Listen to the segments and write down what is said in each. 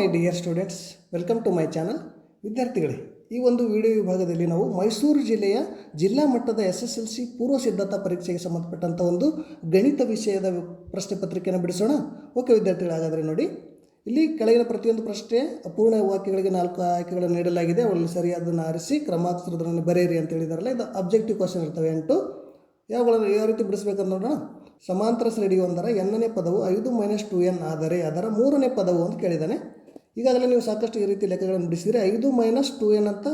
My dear students, welcome to my channel. ವಿದ್ಯಾರ್ಥಿಗಳೇ, ಈ ಒಂದು ವಿಡಿಯೋ ವಿಭಾಗದಲ್ಲಿ ನಾವು ಮೈಸೂರು ಜಿಲ್ಲೆಯ ಜಿಲ್ಲಾ ಮಟ್ಟದ ಎಸ್ ಎಸ್ ಎಲ್ ಸಿ ಪೂರ್ವ ಸಿದ್ಧತಾ ಪರೀಕ್ಷೆಗೆ ಸಂಬಂಧಪಟ್ಟಂಥ ಒಂದು ಗಣಿತ ವಿಷಯದ ಪ್ರಶ್ನೆ ಪತ್ರಿಕೆಯನ್ನು ಬಿಡಿಸೋಣ. ಓಕೆ ವಿದ್ಯಾರ್ಥಿಗಳು, ಹಾಗಾದರೆ ನೋಡಿ. ಇಲ್ಲಿ ಕೆಳಗಿನ ಪ್ರತಿಯೊಂದು ಪ್ರಶ್ನೆ, ಅಪೂರ್ಣ ವಾಕ್ಯಗಳಿಗೆ ನಾಲ್ಕು ಆಯ್ಕೆಗಳನ್ನು ನೀಡಲಾಗಿದೆ. ಅವರಲ್ಲಿ ಸರಿಯಾದನ್ನು ಆರಿಸಿ ಕ್ರಮಾಕ್ಷರಗಳನ್ನು ಬರೆಯಿರಿ ಅಂತ ಹೇಳಿದಾರಲ್ಲ, ಇದು ಅಬ್ಜೆಕ್ಟಿವ್ ಕ್ವಶನ್ ಇರ್ತವೆ ಎಂಟು. ಯಾವಗಳನ್ನು ಯಾವ ರೀತಿ ಬಿಡಿಸ್ಬೇಕಂತ ನೋಡೋಣ. ಸಮಾಂತರ ಶ್ರೇಣಿ ಒಂದರ ಎನ್ನನೇ ಪದವು ಐದು ಮೈನಸ್ ಟು ಎನ್ ಆದರೆ ಅದರ ಮೂರನೇ ಪದವು ಅಂತ ಕೇಳಿದ್ದಾನೆ ಈಗಾಗಲೇ ನೀವು ಸಾಕಷ್ಟು ಈ ರೀತಿ ಲೆಕ್ಕಗಳನ್ನು ಬಿಡಿಸಿದರೆ ಐದು ಮೈನಸ್ ಟು ಎನ್ ಅಂತ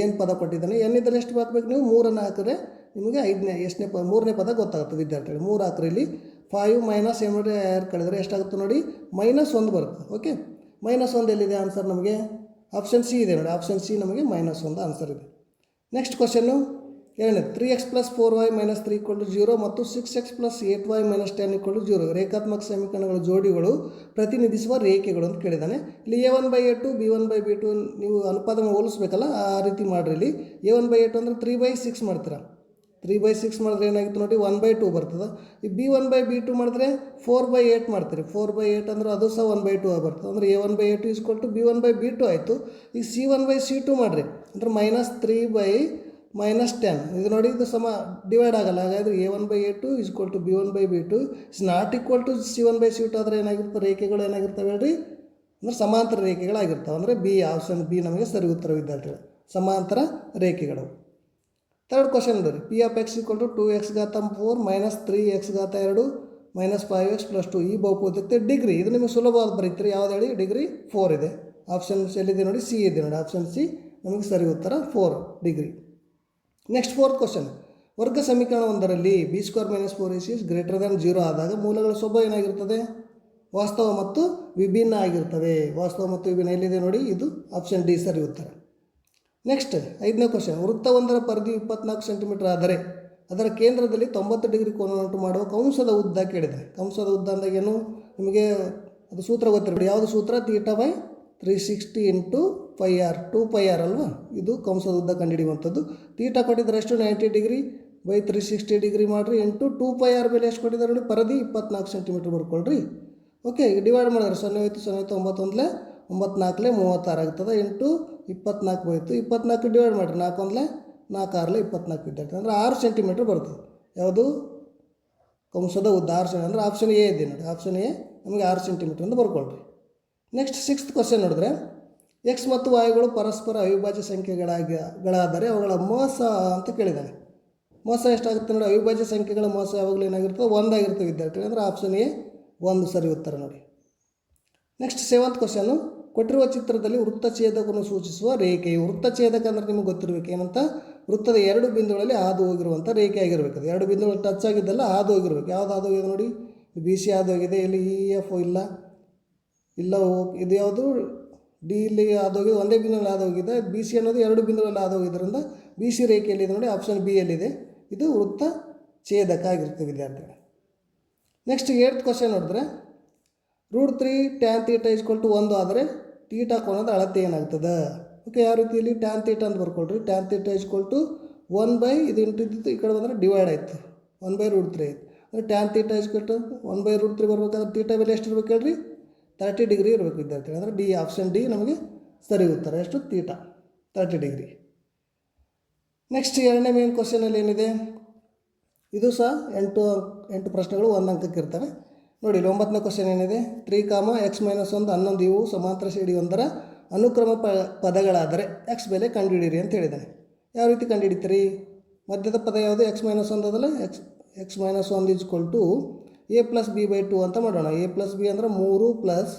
ಏನು ಪದ ಕೊಟ್ಟಿದ್ದಾನೆ. ಎನ್ ಇದ್ದರೆ ಎಷ್ಟು ಹಾಕಬೇಕು ನೀವು ಮೂರನ್ನು ಹಾಕಿದ್ರೆ ನಿಮಗೆ ಐದನೇ, ಎಷ್ಟನೇ ಪ ಮೂರನೇ ಪದ ಗೊತ್ತಾಗುತ್ತೆ ವಿದ್ಯಾರ್ಥಿಗಳು ಮೂರು ಹಾಕ್ರಿ ಇಲ್ಲಿ ಫೈವ್ ಮೈನಸ್ ಏನು ನೋಡಿ ಯಾರು ಕಳೆದ್ರೆ ಎಷ್ಟಾಗುತ್ತೆ ನೋಡಿ? ಮೈನಸ್ ಒಂದು ಬರುತ್ತೆ. ಓಕೆ ಮೈನಸ್ ಒಂದು ಎಲ್ಲಿದೆ ಆನ್ಸರ್ ನಮಗೆ? ಆಪ್ಷನ್ ಸಿ ಇದೆ ನೋಡಿ. ಆಪ್ಷನ್ ಸಿ ನಮಗೆ ಮೈನಸ್ ಒಂದು ಆನ್ಸರ್ ಇದೆ. ನೆಕ್ಸ್ಟ್ ಕ್ವಶನ್ನು ಏಳನೇ three x plus four y minus three equal to zero ಮತ್ತು six x plus eight y minus ten equal to zero ರೇಖಾತ್ಮಕ ಸಮೀಕರಣಗಳ ಜೋಡಿಗಳು ಪ್ರತಿನಿಧಿಸುವ ರೇಖೆಗಳು ಅಂತ ಕೇಳಿದ್ದಾನೆ. ಇಲ್ಲಿ a one by a two b one by b two ನೀವು ಅನುಪಾದನ ಹೋಲಿಸ್ಬೇಕಲ್ಲ, ಆ ರೀತಿ ಮಾಡಿರಿ ಇಲ್ಲಿ. A one by a two ಅಂದರೆ ತ್ರೀ ಬೈ ಸಿಕ್ಸ್ ಮಾಡ್ತೀರಾ? ತ್ರೀ ಬೈ ಸಿಕ್ಸ್ ಮಾಡಿದ್ರೆ ಏನಾಗಿತ್ತು ನೋಡಿ ಒನ್ ಬೈ ಟು ಬರ್ತದೆ. ಈ b one by b two ಮಾಡಿದ್ರೆ ಫೋರ್ ಬೈ ಏಯ್ಟ್ ಮಾಡ್ತೀರಿ. ಫೋರ್ ಬೈ ಏಯ್ಟ್ ಅಂದ್ರೆ ಅದು ಸಹ ಒನ್ ಬೈ ಟು ಬರ್ತದೆ ಅಂದರೆ a one by a two ಇಸ್ಕೊಟ್ಟು b one by b two ಆಯಿತು. ಈಗ c one by c two ಮಾಡಿರಿ. ಅಂದ್ರೆ minus three by minus ten ಇದು ನೋಡಿ, ಇದು ಸಮ ಡಿವೈಡ್ ಆಗಲ್ಲ. ಹಾಗಾದರೆ a one by a two is equal two b one by b two is not equal to c one by c two ಆದರೆ ಏನಾಗಿರ್ತವೆ ರೇಖೆಗಳು ಏನಾಗಿರ್ತವೆ ಹೇಳ್ರಿ? ಅಂದರೆ ಸಮಾಂತರ ರೇಖೆಗಳಾಗಿರ್ತವೆ. ಅಂದರೆ ಬಿ ಆಪ್ಷನ್ ಬಿ ನಮಗೆ ಸರಿ ಉತ್ತರ ವಿದ್ಯಾರ್ಥಿಗಳು. ಸಮಾಂತರ ರೇಖೆಗಳು. ಥರ್ಡ್ ಕ್ವಶನ್ ರೀ p of x equal to two x ಘಾತ ಫೋರ್ ಮೈನಸ್ ತ್ರೀ ಎಕ್ಸ್ ಘಾತ ಎರಡು minus five x plus two ಈ ಬಹುಪೂರ್ತಿ ಡಿಗ್ರಿ ಇದು ನಿಮಗೆ ಸುಲಭವಾದ ಬರೀತೀರಿ. ಯಾವ್ದು ಹೇಳಿ? ಡಿಗ್ರಿ ಫೋರ್ ಇದೆ. ಆಪ್ಷನ್ ಎಲ್ಲಿದೆ ನೋಡಿ? ಸಿ ಇದೆ ನೋಡಿ. ಆಪ್ಷನ್ ಸಿ ನಮಗೆ ಸರಿ ಉತ್ತರ four degree next fourth question ವರ್ಗ ಸಮೀಕರಣ ಒಂದರಲ್ಲಿ b square minus four is is greater than zero ಆದಾಗ ಮೂಲಗಳ ಸ್ವಭಾವ ಏನಾಗಿರ್ತದೆ ವಾಸ್ತವ ಮತ್ತು ವಿಭಿನ್ನ ಆಗಿರ್ತವೆ ವಾಸ್ತವ ಮತ್ತು ವಿಭಿನ್ನ ಎಲ್ಲಿದೆ ನೋಡಿ? ಇದು ಆಪ್ಷನ್ ಡಿ ಸರಿ ಉತ್ತರ. ನೆಕ್ಸ್ಟ್ ಐದನೇ ಕ್ವಶನ್ ವೃತ್ತವೊಂದರ ಪರಿಧಿ ಇಪ್ಪತ್ನಾಲ್ಕು ಸೆಂಟಿಮೀಟರ್ ಆದರೆ ಅದರ ಕೇಂದ್ರದಲ್ಲಿ ತೊಂಬತ್ತು ಡಿಗ್ರಿ ಕೋನವನ್ನುಂಟು ಮಾಡುವ ಕಂಸದ ಉದ್ದ ಕೇಳಿದೆ. ಕಂಸದ ಉದ್ದ ಅಂದಾಗ ಏನು? ನಿಮಗೆ ಅದು ಸೂತ್ರ ಗೊತ್ತಿರಬೇಡಿ. ಯಾವುದು ಸೂತ್ರ? Theta by three sixty into pi r two pi r ಅಲ್ವಾ? ಇದು ಕಂಸದ ಉದ್ದ ಕಂಡುಹಿಡಿಯುವಂಥದ್ದು ತೀಟ ಕೊಟ್ಟಿದ್ರೆ ಎಷ್ಟು? Ninety degree by three sixty degree ಮಾಡಿರಿ. ಇಂಟು ಟೂ ಪೈ ಆರ್ ಬೆಲೆ ಎಷ್ಟು ಕೊಟ್ಟಿದ್ದಾರೆ ನೋಡಿ? ಪರದಿ ಇಪ್ಪತ್ನಾಲ್ಕು ಸೆಂಟಿಮೀಟ್ರ್ ಬರ್ಕೊಳ್ರಿ ಓಕೆ ಡಿವೈಡ್ ಮಾಡಿದ್ರೆ ಸೊನ್ನೆ ಹೋಯ್ತು ಸೊನ್ನೆ ಹೋಯ್ತು, ಒಂಬತ್ತೊಂದಲೇ, ಒಂಬತ್ನಾಲ್ಕಲೇ ಮೂವತ್ತಾರು ಆಗ್ತದೆ. ಇಂಟು ಇಪ್ಪತ್ನಾಲ್ಕು ಹೋಯ್ತು. ಇಪ್ಪತ್ನಾಲ್ಕು ಡಿವೈಡ್ ಮಾಡಿರಿ. ನಾಲ್ಕು ಒಂದಲೇ ನಾಲ್ಕು ಆರಲೇ ಇಪ್ಪತ್ನಾಲ್ಕು ಇದ್ದಾಯ್ತು ಅಂದರೆ ಆರು ಸೆಂಟಿಮೀಟ್ರ್ ಬರ್ತದೆ. ಯಾವುದು? ಕಂಸದ ಉದ್ದ ಆರು ಸೆಂಟಿ ಅಂದರೆ ಆಪ್ಷನ್ ಎ ಇದೆ ನೋಡಿ. ಆಪ್ಷನ್ ಎ ನಮಗೆ ಆರು ಸೆಂಟಿಮೀಟ್ರ್ ಅಂತ ಬರ್ಕೊಳ್ರಿ. ನೆಕ್ಸ್ಟ್ ಸಿಕ್ಸ್ತ್ ಕ್ವಶನ್ ನೋಡಿದ್ರೆ ಎಕ್ಸ್ ಮತ್ತು ವಾಯುಗಳು ಪರಸ್ಪರ ಅವಿಭಾಜ್ಯ ಸಂಖ್ಯೆಗಳಾಗಿ, ಗಳಾದರೆ ಅವುಗಳ ಮೋಸ ಅಂತ ಕೇಳಿದ್ದಾನೆ. ಮೋಸ ಎಷ್ಟಾಗುತ್ತೆ ನೋಡಿ, ಅವಿಭಾಜ್ಯ ಸಂಖ್ಯೆಗಳ ಮೋಸ ಯಾವಾಗಲೂ ಏನಾಗಿರ್ತದೆ? ಒಂದಾಗಿರ್ತವೆ ವಿದ್ಯಾರ್ಥಿ ಅಂದರೆ ಆಪ್ಷನ್ ಎ ಒಂದು ಸರಿ ಉತ್ತರ ನೋಡಿ. ನೆಕ್ಸ್ಟ್ ಸೆವೆಂತ್ ಕ್ವಶನು ಕೊಟ್ಟಿರುವ ಚಿತ್ರದಲ್ಲಿ ವೃತ್ತಛೇದಕವನ್ನು ಸೂಚಿಸುವ ರೇಖೆಯು ವೃತ್ತಛೇದಕ ಅಂದರೆ ನಿಮಗೆ ಗೊತ್ತಿರಬೇಕು ಏನಂತ? ವೃತ್ತದ ಎರಡು ಬಿಂದುಗಳಲ್ಲಿ ಹಾದು ಹೋಗಿರುವಂಥ ರೇಖೆ ಆಗಿರಬೇಕು ಎರಡು ಬಿಂದುಗಳು ಟಚ್ ಆಗಿದ್ದಲ್ಲ ಹಾದು ಹೋಗಿರ್ಬೇಕು. ಯಾವ್ದು ಹಾದು ಹೋಗಿದೆ ನೋಡಿ? ಬಿ ಸಿ ಹಾದು ಹೋಗಿದೆ. ಇಲ್ಲಿ ಇ ಎಫ್ ಇಲ್ಲ. ಇಲ್ಲ ಹೋಗಿ ಇದು ಯಾವುದು ಡಿ ಇಲ್ಲಿ ಆದೋಗಿದೆ, ಒಂದೇ ಬಿಂದುಗಳಲ್ಲಿ ಆದೋಗಿದೆ. ಬಿ ಸಿ ಅನ್ನೋದು ಎರಡು ಬಿಂದುಗಳಲ್ಲಿ ಆದೋಗಿದ್ದರಿಂದ ಬಿ ಸಿ ರೇಖೆಯಲ್ಲಿದೆ ನೋಡಿ ಆಪ್ಷನ್ ಬಿ ಎಲ್ಲಿದೆ ಇದು ವೃತ್ತ ಛೇದಕ ಆಗಿರ್ತದೆ, ವಿದ್ಯಾರ್ಥಿಗಳು. ನೆಕ್ಸ್ಟ್ ಏಳ್ತ್ ಕ್ವಶನ್ ನೋಡಿದ್ರೆ root three tan theta is equal to ಒಂದು ಆದರೆ ತೀಟ ಕೋನದ ಅಳತೆ ಏನಾಗ್ತದೆ? ಓಕೆ ಯಾವ ರೀತಿಯಲ್ಲಿ ಟ್ಯಾನ್ ತೀಟ ಅಂತ ಬರ್ಕೊಳ್ರಿ. Tan theta is equal to one by ಇದು ಇಂಟಿದ್ದು ಈ ಕಡೆ ಬಂದರೆ ಡಿವೈಡ್ ಆಯಿತು. ಒನ್ ಬೈ ರೂಟ್ ತ್ರೀ ಆಯಿತು. ಅಂದರೆ ಟ್ಯಾನ್ ತೀಟ ಇಸ್ಕೊಲ್ ಕೊಟ್ಟು ಒನ್ ಬೈ ರೂಟ್ ತ್ರೀ ಬರ್ಬೇಕಾದ್ರೆ ತೀಟ ಬೆಲೆ ಎಷ್ಟು ಇರ್ಬೇಕು ಹೇಳ್ರಿ? ತರ್ಟಿ ಡಿಗ್ರಿ ಇರಬೇಕು ವಿದ್ಯಾರ್ಥಿಗಳು. ಅಂದರೆ ಡಿ ಆಪ್ಷನ್ ಡಿ ನಮಗೆ ಸರಿ ಉತ್ತರ ಎಷ್ಟು ತೀಟ ತರ್ಟಿ ಡಿಗ್ರಿ ನೆಕ್ಸ್ಟ್ ಎರಡನೇ ಮೇನ್ ಕ್ವಶನಲ್ಲಿ ಏನಿದೆ? ಇದು ಸಹ ಎಂಟು ಎಂಟು ಪ್ರಶ್ನೆಗಳು ಒಂದು ಅಂಕಕ್ಕೆ ಇರ್ತವೆ. ನೋಡಿ ಒಂಬತ್ತನೇ ಕ್ವಶನ್ ಏನಿದೆ? ತ್ರೀ ಕಾಮ ಎಕ್ಸ್ ಮೈನಸ್ ಒಂದು ಹನ್ನೊಂದು ಇವು ಸಮಾಂತರ ಸಿಡಿ ಒಂದರ ಅನುಕ್ರಮ ಪ, ಪದಗಳಾದರೆ ಎಕ್ಸ್ ಬೆಲೆ ಕಂಡುಹಿಡಿಯಿರಿ ಅಂತ ಹೇಳಿದ್ದಾನೆ ಯಾವ ರೀತಿ ಕಂಡುಹಿಡಿತೀರಿ? ಮಧ್ಯದ ಪದ ಯಾವುದು? ಎಕ್ಸ್ ಮೈನಸ್ ಒಂದು ಅದಲ್ಲ? ಎಕ್ಸ್ ಎಕ್ಸ್ ಮೈನಸ್ ಒಂದು is equal to a plus b by two ಅಂತ ಮಾಡೋಣ. ಎ ಪ್ಲಸ್ ಬಿ ಅಂದರೆ ಮೂರು ಪ್ಲಸ್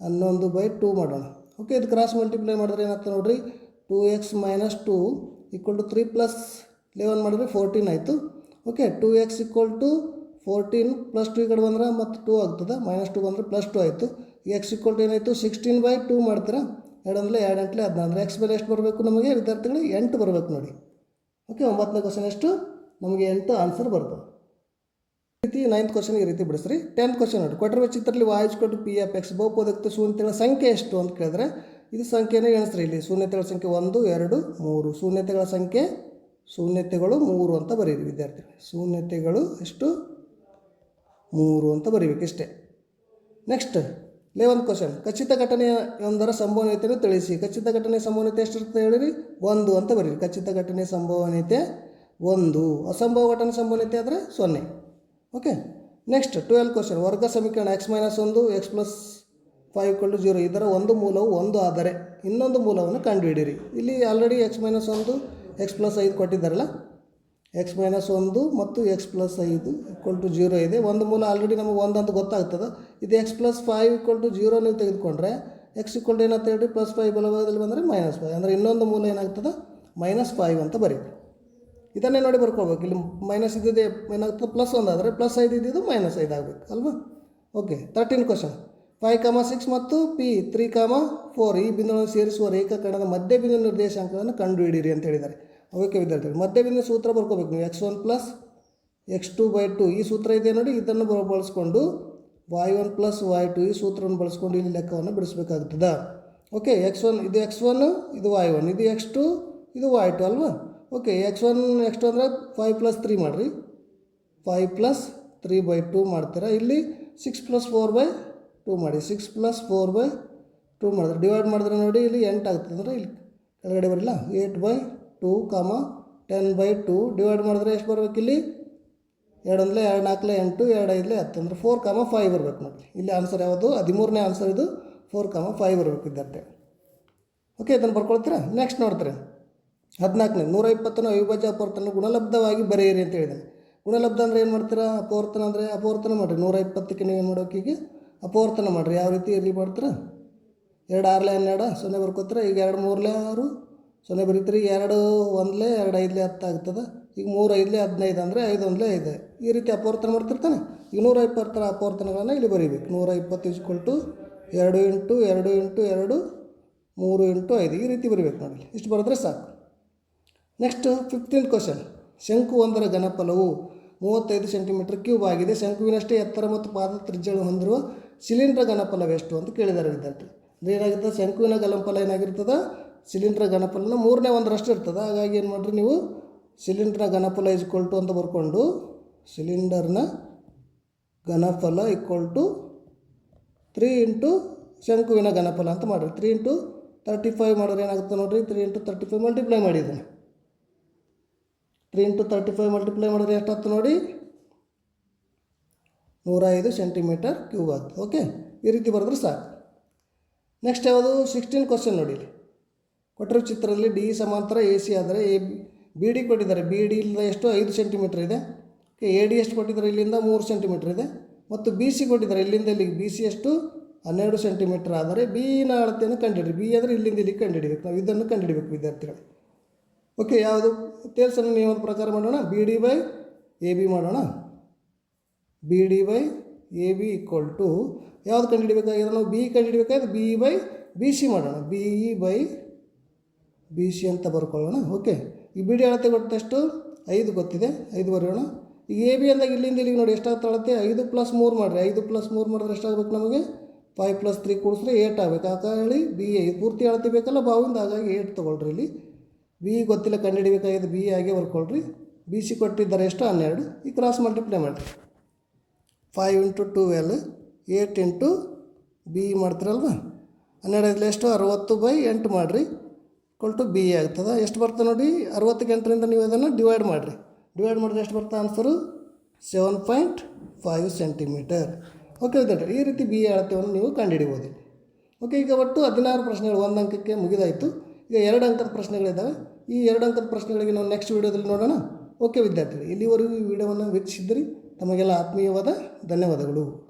ಹನ್ನೊಂದು ಬೈ ಟು ಮಾಡೋಣ. ಓಕೆ ಇದು ಕ್ರಾಸ್ ಮಲ್ಟಿಪ್ಲೈ ಮಾಡಿದ್ರೆ ಏನಾಗ್ತದೆ ನೋಡಿರಿ? Two x minus two equal to three plus eleven ಮಾಡಿದ್ರೆ ಫೋರ್ಟೀನ್ ಆಯಿತು. Okay two x equal to fourteen plus two ಈ ಕಡೆ ಬಂದ್ರೆ ಮತ್ತು ಟೂ ಆಗ್ತದೆ. ಮೈನಸ್ ಟು ಬಂದರೆ ಪ್ಲಸ್ ಟು ಆಯಿತು. ಎಕ್ಸ್ ಈಕ್ವಲ್ ಟು ಏನಾಯಿತು? ಸಿಕ್ಸ್ಟೀನ್ ಬೈ ಟೂ ಮಾಡ್ತೀರಾ? ಎರಡು ಅಂದರೆ ಎರಡು ಎಂಟ್ಲೆ ಹದಿನಾರು. ಎಕ್ಸ್ ಬೆಲೆ ಎಷ್ಟು ಬರಬೇಕು ನಮಗೆ? ವಿದ್ಯಾರ್ಥಿಗಳು ಎಂಟು ಬರಬೇಕು ನೋಡಿ. ಓಕೆ ಒಂಬತ್ತನೇ ಕ್ವಶನ್ ಎಷ್ಟು? ನಮಗೆ ಎಂಟು ಆನ್ಸರ್ ಬರ್ತದೆ. ರೀತಿ ನೈನ್ತ್ ಕ್ವಶನ್ ಈ ರೀತಿ ಬಿಡಿಸ್ರಿ. ಟೆಂತ್ ಕ್ವಶನ್ ನೋಡಿ. ಕೊಟ್ಟಿರುವ ಚಿತ್ರದಲ್ಲಿ ವಾಯ್ಸ್ ಕೊಟ್ಟು ಪಿ ಎಫ್ ಎಕ್ಸ್ ಬಹುಪದಕ್ಕೆ ಶೂನ್ಯತೆಗಳ ಸಂಖ್ಯೆ ಎಷ್ಟು ಅಂತ ಕೇಳಿದ್ರೆ, ಇದು ಸಂಖ್ಯೆನೇ ಎಣಿಸ್ರಿ. ಇಲ್ಲಿ ಶೂನ್ಯತೆಗಳ ಸಂಖ್ಯೆ ಒಂದು, ಎರಡು, ಮೂರು. ಶೂನ್ಯತೆಗಳ ಸಂಖ್ಯೆ ಶೂನ್ಯತೆಗಳು ಮೂರು ಅಂತ ಬರೀರಿ ವಿದ್ಯಾರ್ಥಿಗಳು. ಶೂನ್ಯತೆಗಳು ಎಷ್ಟು? ಮೂರು ಅಂತ ಬರೀಬೇಕು ಇಷ್ಟೇ ನೆಕ್ಸ್ಟ್ ಲೆವೆಂತ್ ಕ್ವಶನ್ ಖಚಿತ ಘಟನೆಯೊಂದರ ಸಂಭವನೀಯತೆಯನ್ನು ತಿಳಿಸಿ. ಖಚಿತ ಘಟನೆ ಸಂಭವನೀಯತೆ ಎಷ್ಟಿರುತ್ತೆ ಹೇಳಿರಿ? ಒಂದು ಅಂತ ಬರೀರಿ. ಖಚಿತ ಘಟನೆ ಸಂಭವನೀಯತೆ ಒಂದು. ಅಸಂಭವ ಘಟನೆ ಸಂಭವನೀಯತೆ ಆದರೆ ಸೊನ್ನೆ. ಓಕೆ ನೆಕ್ಸ್ಟ್ ಟ್ವೆಲ್ ಕ್ವಶನ್ ವರ್ಗ ಸಮೀಕರಣ ಎಕ್ಸ್ ಮೈನಸ್ ಒಂದು x plus five to zero ಇದರ ಒಂದು ಮೂಲವು ಒಂದು ಆದರೆ ಇನ್ನೊಂದು ಮೂಲವನ್ನು ಕಂಡುಹಿಡಿಯಿರಿ. ಇಲ್ಲಿ ಆಲ್ರೆಡಿ ಎಕ್ಸ್ ಮೈನಸ್ ಒಂದು ಎಕ್ಸ್ ಪ್ಲಸ್ ಐದು ಕೊಟ್ಟಿದ್ದಾರಲ್ಲ? ಎಕ್ಸ್ ಮೈನಸ್ ಒಂದು ಮತ್ತು ಎಕ್ಸ್ ಪ್ಲಸ್ ಐದು ಈಕ್ವಲ್ ಟು ಜೀರೋ ಇದೆ. ಒಂದು ಮೂಲ ಆಲ್ರೆಡಿ ನಮಗೆ ಒಂದು ಅಂತ ಗೊತ್ತಾಗ್ತದೆ. ಇದು x plus five equal to zero ನೀವು ತೆಗೆದುಕೊಂಡ್ರೆ ಎಕ್ಸ್ ಈಕ್ವಲ್ ಟು ಏನಂತ ಹೇಳಿ ಪ್ಲಸ್ ಫೈವ್ ಬಲಭಾಗದಲ್ಲಿ ಬಂದರೆ ಮೈನಸ್ ಫೈವ್ ಅಂದರೆ ಇನ್ನೊಂದು ಮೂಲ ಏನಾಗ್ತದೆ? ಮೈನಸ್ ಫೈವ್ ಅಂತ ಬರೀ ಇದನ್ನೇ ನೋಡಿ ಬರ್ಕೋಬೇಕು ಇಲ್ಲಿ ಮೈನಸ್ ಇದ್ದಿದೆ ಏನಾಗ್ತದೆ ಪ್ಲಸ್ ಒಂದು ಪ್ಲಸ್ ಐದು ಇದ್ದಿದ್ದು ಮೈನಸ್ ಐದು ಆಗಬೇಕು, ಅಲ್ವಾ? Okay thirteen question five comma six ಮತ್ತು ಪಿ ತ್ರೀ ಕಾಮ ಫೋರ್ ಈ ಬಿಂದುಗಳನ್ನು ಸೇರಿಸುವ ರೇಖಾಖಂಡದ ಮಧ್ಯ ಬಿಂದು ನಿರ್ದೇಶಾಂಕಗಳನ್ನು ಕಂಡುಹಿಡಿಯಿರಿ ಅಂತ ಹೇಳಿದ್ದಾರೆ. ಓಕೆ ವಿದ್ಯಾರ್ಥಿಗಳು, ಮಧ್ಯ ಬಿಂದು ಸೂತ್ರ ಬರ್ಕೋಬೇಕು ನೀವು. X one plus x two by two ಈ ಸೂತ್ರ ಇದೆ ನೋಡಿ, ಇದನ್ನು ಬಳಸ್ಕೊಂಡು y one plus y two ಈ ಸೂತ್ರವನ್ನು ಬಳಸ್ಕೊಂಡು ಇಲ್ಲಿ ಲೆಕ್ಕವನ್ನು ಬಿಡಿಸಬೇಕಾಗ್ತದೆ. ಓಕೆ ಎಕ್ಸ್ ಒನ್ ಇದು ಎಕ್ಸ್ ಒನ್ ಇದು ವೈ ಒನ್ ಇದು ಎಕ್ಸ್ ಟು ಇದು ವೈ ಟು ಅಲ್ವಾ? Okay x one x two ಅಂದರೆ ಫೈವ್ ಪ್ಲಸ್ ತ್ರೀ ಮಾಡಿರಿ. Five plus three by two ಮಾಡ್ತೀರಾ? ಇಲ್ಲಿ six plus four by two ಮಾಡಿ. Six plus four by two ಮಾಡಿದ್ರೆ ಡಿವೈಡ್ ಮಾಡಿದ್ರೆ ನೋಡಿ ಇಲ್ಲಿ ಎಂಟು ಆಗ್ತದೆ ಅಂದರೆ ಇಲ್ಲಿ ಕೆಳಗಡೆ ಬರಲಿಲ್ಲ eight by two comma ten by two divide ಮಾಡಿದ್ರೆ ಎಷ್ಟು ಬರಬೇಕು ಇಲ್ಲಿ? ಎರಡು ಅಂದರೆ ಎರಡು, ನಾಲ್ಕಲೆ ಎಂಟು, ಎರಡು, ಐದಲೆ ಹತ್ತು ಅಂದರೆ ಫೋರ್ ಕಾಮ ಫೈವ್ ಬರಬೇಕು ನೋಡಿ ಇಲ್ಲಿ ಆನ್ಸರ್ ಯಾವುದು? ಹದಿಮೂರನೇ ಆನ್ಸರ್ ಇದು ಫೋರ್ ಕಾಮ ಫೈವ್ ಬರ್ಬೇಕು ವಿದ್ಯಾರ್ಥಿ. ಓಕೆ ಇದನ್ನು ಬರ್ಕೊಳ್ತೀರಾ? ನೆಕ್ಸ್ಟ್ ನೋಡ್ತೀರಾ? ಹದಿನಾಲ್ಕನೇ ನೂರ ಇಪ್ಪತ್ತನ್ನು ಅವಿಭಾಜ್ಯ ಅಪವರ್ತನ ಗುಣಲಬ್ಧವಾಗಿ ಬರೆಯಿರಿ ಅಂತ ಹೇಳಿದ್ದಾನೆ ಗುಣಲಬ್ಧ ಅಂದರೆ ಏನು ಮಾಡ್ತೀರಾ? ಅಪವರ್ತನ ಅಂದರೆ ಅಪವರ್ತನ ಮಾಡಿರಿ. ನೂರ ಇಪ್ಪತ್ತಕ್ಕೆ ನೀವು ಏನು ಮಾಡೋಕೆ ಈಗ ಅಪವರ್ತನ ಮಾಡಿರಿ. ಯಾವ ರೀತಿ ಇಲ್ಲಿ ಮಾಡ್ತೀರಾ? ಎರಡು ಆರ್ಲೆ ಹನ್ನೆರಡು, ಸೊನ್ನೆ ಬರ್ಕೋತೀರ ಈಗ ಎರಡು ಮೂರಲೆ ಆರು, ಸೊನ್ನೆ ಬರೀತೀರಿ ಎರಡು ಒಂದಲೇ, ಎರಡು ಐದಲೇ ಹತ್ತು ಆಗ್ತದೆ. ಈಗ ಮೂರು ಐದಲೇ ಹದಿನೈದು ಅಂದರೆ ಐದು ಒಂದಲೇ ಐದು. ಈ ರೀತಿ ಅಪವರ್ತನ ಮಾಡ್ತಿರ್ತಾನೆ. ಈಗ ನೂರ ಇಪ್ಪತ್ತರ ಅಪವರ್ತನಗಳನ್ನು ಇಲ್ಲಿ ಬರೀಬೇಕು. ನೂರ ಇಪ್ಪತ್ತು ಇಸ್ಕೊಲ್ಟು ಎರಡು ಇಂಟು ಎರಡು ಇಂಟು ಎರಡು, ಮೂರು ಇಂಟು ಐದು. ಈ ರೀತಿ ಬರೀಬೇಕು ನೋಡಿ. ಇಷ್ಟು ಬರೆದ್ರೆ ಸಾಕು. ನೆಕ್ಸ್ಟ್ ಫಿಫ್ಟೀನ್ ಕ್ವಶನ್ ಶಂಕು ಒಂದರ ಘನಫಲವು ಮೂವತ್ತೈದು ಸೆಂಟಿಮೀಟರ್ ಕ್ಯೂಬ್ ಆಗಿದೆ. ಶಂಕುವಿನಷ್ಟೇ ಎತ್ತರ ಮತ್ತು ಪಾದ ತ್ರಿಜ್ಯಗಳು ಹೊಂದಿರುವ ಸಿಲಿಂಡ್ರ ಘನಫಲವೆಷ್ಟು ಅಂತ ಕೇಳಿದ್ದಾರೆ ವಿದ್ಯಾರ್ಥಿ. ಅಂದರೆ ಏನಾಗುತ್ತೆ ಶಂಕುವಿನ ಘನಫಲ ಏನಾಗಿರ್ತದೆ? ಸಿಲಿಂಡ್ರ ಘನಫಲನ ಮೂರನೇ ಒಂದರಷ್ಟು ಇರ್ತದೆ. ಹಾಗಾಗಿ ಏನು ಮಾಡಿರಿ ನೀವು? ಸಿಲಿಂಡ್ರ ಘನಫಲ ಇಸ್ಕೊಲ್ ಟು ಅಂತ ಬರ್ಕೊಂಡು ಸಿಲಿಂಡರ್ನ ಘನಫಲ ಈಕ್ವಲ್ ಟು ತ್ರೀ ಇಂಟು ಶಂಕುವಿನ ಘನಫಲ ಅಂತ ಮಾಡಿರಿ. ತ್ರೀ ಇಂಟು ತರ್ಟಿ ಫೈವ್ ಮಾಡಿದ್ರೆ ಏನಾಗುತ್ತೆ ನೋಡಿರಿ? Three into thirty five multiply ಮಾಡಿದ್ದಾನೆ. Three into thirty five multiply ಮಾಡಿದ್ರೆ ಎಷ್ಟಾಗ್ತದೆ ನೋಡಿ? ನೂರ ಐದು ಸೆಂಟಿಮೀಟರ್ ಕ್ಯೂಬ್ ಆಗ್ತದೆ ಓಕೆ ಈ ರೀತಿ ಬರೆದ್ರೆ ಸಾಕು. ನೆಕ್ಸ್ಟ್ ಯಾವುದು? ಸಿಕ್ಸ್ಟೀನ್ ಕ್ವಶನ್ ನೋಡಿ ಕೊಟ್ಟಿರೋ ಚಿತ್ರದಲ್ಲಿ ಡಿ ಸಮಾಂತರ ಎ ಸಿ ಆದರೆ ಎ ಬಿ ಡಿ ಕೊಟ್ಟಿದ್ದಾರೆ. ಬಿ ಡಿ ಇಲ್ಲಿಂದ ಎಷ್ಟು? ಐದು ಸೆಂಟಿಮೀಟ್ರ್ ಇದೆ. ಎ ಡಿ ಎಷ್ಟು ಕೊಟ್ಟಿದ್ದಾರೆ? ಇಲ್ಲಿಂದ ಮೂರು ಸೆಂಟಿಮೀಟ್ರ್ ಇದೆ. ಮತ್ತು ಬಿ ಸಿ ಕೊಟ್ಟಿದ್ದಾರೆ. ಇಲ್ಲಿಂದ ಇಲ್ಲಿಗೆ ಬಿ ಸಿ ಎಷ್ಟು? ಹನ್ನೆರಡು ಸೆಂಟಿಮೀಟ್ರ್ ಆದರೆ ಬಿನ ಅಳತೆಯನ್ನು ಕಂಡುಹಿಡಿ ಬಿ ಅಂದರೆ ಇಲ್ಲಿಂದ ಇಲ್ಲಿಗೆ ಕಂಡುಹಿಡಿಬೇಕು. ನಾವು ಇದನ್ನು ಕಂಡುಹಿಡಿಬೇಕು, ವಿದ್ಯಾರ್ಥಿಗಳು. ಓಕೆ, ಯಾವುದು? ತೇಲ್ಸನ್ನು ನಿಯಮದ ಪ್ರಕಾರ ಮಾಡೋಣ. B D by A B ಮಾಡೋಣ. B D by A B equal to ಯಾವ್ದು ಕಂಡುಹಿಡಿಬೇಕಾಗಿದೆ? ನಾವು ಬಿ ಕಂಡುಹಿಡಿಬೇಕಾದ್ರೆ ಬಿ ಬೈ ಬಿ ಸಿ ಮಾಡೋಣ. B E by B C ಅಂತ ಬರ್ಕೊಳ್ಳೋಣ. ಓಕೆ, ಈ ಬಿ ಡಿ ಅಳತೆ ಕೊಟ್ಟಷ್ಟು ಐದು ಗೊತ್ತಿದೆ. ಐದು ಬರೆಯೋಣ. ಈಗ ಎ ಬಿ ಅಂದಾಗ ಇಲ್ಲಿಂದ ಇಲ್ಲಿಗೆ ನೋಡಿ ಎಷ್ಟಾಗುತ್ತೆ ಅಳತೆ? ಐದು ಪ್ಲಸ್ ಮೂರು ಮಾಡಿರಿ. ಐದು ಪ್ಲಸ್ ಮೂರು ಮಾಡಿದ್ರೆ ಎಷ್ಟಾಗಬೇಕು ನಮಗೆ? ಫೈವ್ ಪ್ಲಸ್ ತ್ರೀ ಕೂಡಿಸ್ರೆ ಏಟ್ ಆಗಬೇಕು. ಆಗ ಹೇಳಿ ಬಿ ಎ ಪೂರ್ತಿ ಅಳತೆ ಬೇಕಲ್ಲ? ಬಾವಿಂದ ಹಾಗಾಗಿ ಏಟ್ ತೊಗೊಳ್ರಿ ಇಲ್ಲಿ. ಬಿ ಗೊತ್ತಿಲ್ಲ ಕಂಡುಹಿಡಿಬೇಕಾಗಿದೆ ಬಿ ಹಾಗೆ ಬರ್ಕೊಳ್ರಿ ಬಿ ಸಿ ಕೊಟ್ಟಿದ್ದಾರೆ ಎಷ್ಟು ಹನ್ನೆರಡು. ಈ ಕ್ರಾಸ್ ಮಲ್ಟಿಪ್ಲೈ ಮಾಡಿರಿ. Five into twelve eight into b ಮಾಡ್ತೀರಲ್ವ? ಹನ್ನೆರಡು ಎಷ್ಟು? ಅರವತ್ತು ಬೈ ಎಂಟು ಮಾಡಿರಿ. ಟು ಬಿ ಆಗ್ತದೆ. ಎಷ್ಟು ಬರ್ತದೆ ನೋಡಿ? ಅರವತ್ತಕ್ಕೆ ಎಂಟರಿಂದ ನೀವು ಅದನ್ನು ಡಿವೈಡ್ ಮಾಡಿರಿ. ಡಿವೈಡ್ ಮಾಡಿದ್ರೆ ಎಷ್ಟು ಬರ್ತದೆ answer seven point five centimetre okay ವಿದ್ಯಾರ್ಥಿ ಈ ರೀತಿ ಬಿ ಅಳತೆಯನ್ನು ನೀವು ಕಂಡುಹಿಡಿಬೋದು. ಓಕೆ ಈಗ ಒಟ್ಟು ಹದಿನಾರು ಪ್ರಶ್ನೆಗಳು. ಒಂದು ಅಂಕಕ್ಕೆ ಮುಗಿದಾಯಿತು. ಈಗ ಎರಡು ಅಂಕದ ಪ್ರಶ್ನೆಗಳಿದ್ದಾವೆ. ಈ ಎರಡು ಅಂಕದ ಪ್ರಶ್ನೆಗಳಿಗೆ ನಾವು ನೆಕ್ಸ್ಟ್ ವೀಡಿಯೋದಲ್ಲಿ ನೋಡೋಣ. ಓಕೆ ವಿದ್ಯಾರ್ಥಿಗಳು, ಇಲ್ಲಿವರೆಗೂ ಈ ವಿಡಿಯೋವನ್ನು ವೀಕ್ಷಿಸಿದ್ರಿ ತಮಗೆಲ್ಲ ಆತ್ಮೀಯವಾದ ಧನ್ಯವಾದಗಳು.